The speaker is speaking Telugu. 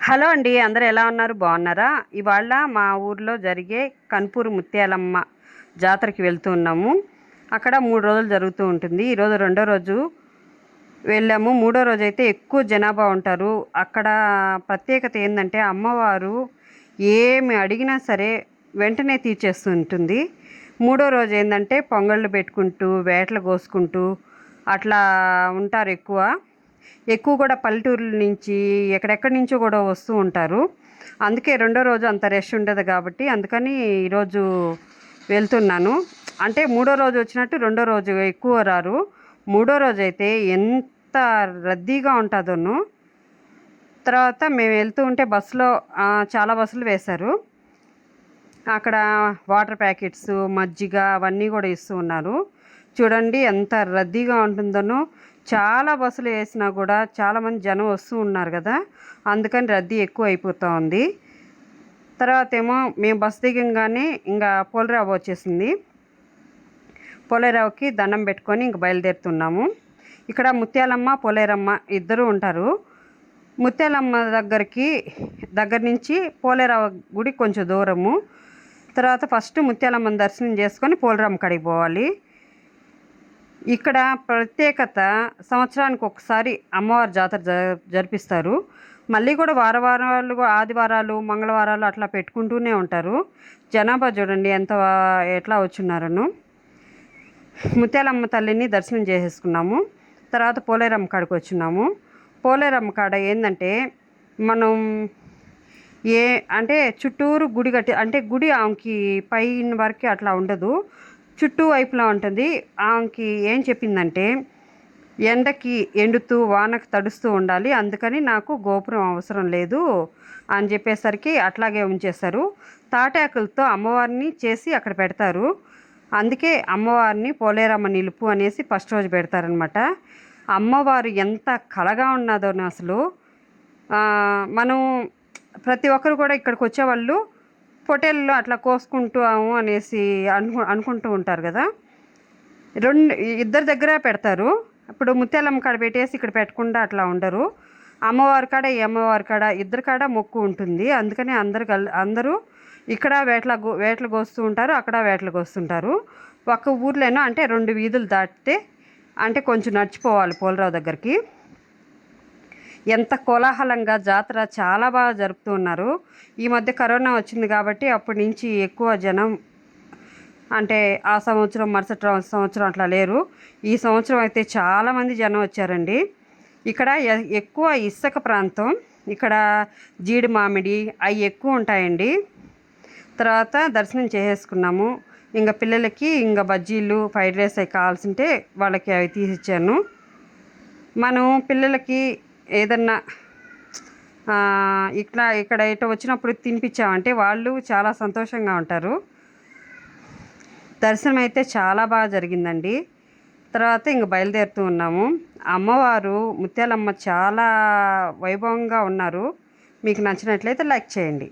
హలో అండి అందరు ఎలా ఉన్నారు? బాగున్నారా? ఇవాళ మా ఊర్లో జరిగే కన్పూర్ ముత్యాలమ్మ జాతరకి వెళ్తూ ఉన్నాము. అక్కడ మూడు రోజులు జరుగుతూ ఉంటుంది. ఈరోజు రెండో రోజు వెళ్ళాము. మూడో రోజు అయితే ఎక్కువ జనాభా ఉంటారు. అక్కడ ప్రత్యేకత ఏంటంటే అమ్మవారు ఏమి అడిగినా సరే వెంటనే తీర్చేస్తూ ఉంటుంది. మూడో రోజు ఏంటంటే పొంగళ్ళు పెట్టుకుంటూ వేటలు కోసుకుంటూ అట్లా ఉంటారు ఎక్కువ. ఎక్కువ కూడా పల్లెటూరుల నుంచి ఎక్కడెక్కడి నుంచో కూడా వస్తూ ఉంటారు. అందుకే రెండో రోజు అంత రష్ ఉండదు కాబట్టి అందుకని ఈరోజు వెళ్తున్నాను. అంటే మూడో రోజు వచ్చినట్టు రెండో రోజు ఎక్కువ రారు. మూడో రోజు అయితే ఎంత రద్దీగా ఉంటుందోను. తర్వాత మేము వెళ్తూ ఉంటే బస్సులో చాలా బస్సులు వేశారు. అక్కడ వాటర్ ప్యాకెట్స్ మజ్జిగ అవన్నీ కూడా ఇస్తూ ఉన్నారు. చూడండి ఎంత రద్దీగా ఉంటుందోనో. చాలా బస్సులు వేసినా కూడా చాలామంది జనం వస్తూ ఉన్నారు కదా. అందుకని రద్దీ ఎక్కువ అయిపోతూ ఉంది. తర్వాత ఏమో మేము బస్సు దిగంగానే ఇంకా పోలరావు వచ్చేసింది. పోలేరావుకి దండం పెట్టుకొని ఇంక బయలుదేరుతున్నాము. ఇక్కడ ముత్యాలమ్మ పోలేరమ్మ ఇద్దరు ఉంటారు. ముత్యాలమ్మ దగ్గరికి దగ్గర నుంచి పోలేరావు గుడి కొంచెం దూరము. తర్వాత ఫస్ట్ ముత్యాలమ్మని దర్శనం చేసుకొని పోలరామ్మ కడిగి పోవాలి. ఇక్కడ ప్రత్యేకత సంవత్సరానికి ఒకసారి అమ్మవారి జాతర జరిపిస్తారు. మళ్ళీ కూడా వార వారాలు ఆదివారాలు మంగళవారాలు అట్లా పెట్టుకుంటూనే ఉంటారు. జనాభా చూడండి ఎంత ఎట్లా వచ్చున్నారను. ముత్యాలమ్మ తల్లిని దర్శనం చేసేసుకున్నాము. తర్వాత పోలేరమ్మ కాడికి వచ్చినాము పోలేరమ్మ కాడ ఏంటంటే మనం ఏ అంటే చుట్టూరు గుడి కట్టి అంటే గుడి ఆమెకి పైన వరకు అట్లా ఉండదు. చుట్టూ వైపులా ఉంటుంది. ఆమెకి ఏం చెప్పిందంటే ఎండకి ఎండుతూ వానకు తడుస్తూ ఉండాలి. అందుకని నాకు గోపురం అవసరం లేదు అని చెప్పేసరికి అట్లాగే ఉంచేస్తారు తాటాకులతో అమ్మవారిని చేసి అక్కడ పెడతారు. అందుకే అమ్మవారిని పోలేరమ్మ నిలుపు అనేసి ఫస్ట్ రోజు పెడతారనమాట అమ్మవారు ఎంత కళగా ఉన్నదో అసలు. మనం ప్రతి ఒక్కరు కూడా ఇక్కడికి వచ్చేవాళ్ళు పొటేల్లో అట్లా కోసుకుంటూ అనేసి అను అనుకుంటూ ఉంటారు కదా. రెండు ఇద్దరి దగ్గర పెడతారు. ఇప్పుడు ముత్యాలమ్మ కాడ పెట్టేసి ఇక్కడ పెట్టకుండా అట్లా ఉండరు. అమ్మవారి కాడ ఈ అమ్మవారి కాడ ఇద్దరి కాడ మొక్కు ఉంటుంది. అందుకని అందరు కల్ అందరూ ఇక్కడ వేటల వేటలు కోస్తూ ఉంటారు అక్కడ వేటలు కోస్తుంటారు. ఒక ఊర్లోనో అంటే రెండు వీధులు దాటితే అంటే కొంచెం నడిచిపోవాలి పోలరావు దగ్గరికి. ఎంత కోలాహలంగా జాతర చాలా బాగా జరుపుతూ ఉన్నారు. ఈ మధ్య కరోనా వచ్చింది కాబట్టి అప్పటి నుంచి ఎక్కువ జనం అంటే ఆ సంవత్సరం మరుసటి సంవత్సరం అట్లా లేరు. ఈ సంవత్సరం అయితే చాలామంది జనం వచ్చారండి. ఇక్కడ ఎక్కువ ఇసుక ప్రాంతం ఇక్కడ జీడి మామిడి అవి ఎక్కువ ఉంటాయండి. తర్వాత దర్శనం చేసేసుకున్నాము. ఇంకా పిల్లలకి ఇంకా బజ్జీలు ఫ్రైడ్ రైస్ అవి కావాల్సింటే వాళ్ళకి అవి తీసిచ్చాను. మనం పిల్లలకి ఏదన్నా ఇట్లా ఇక్కడ ఇట వచ్చినప్పుడు తినిపించామంటే వాళ్ళు చాలా సంతోషంగా ఉంటారు. దర్శనం అయితే చాలా బాగా జరిగిందండి. తర్వాత ఇంక బయలుదేరుతూ ఉన్నాము. అమ్మవారు ముత్యాలమ్మ చాలా వైభవంగా ఉన్నారు. మీకు నచ్చినట్లయితే లైక్ చేయండి.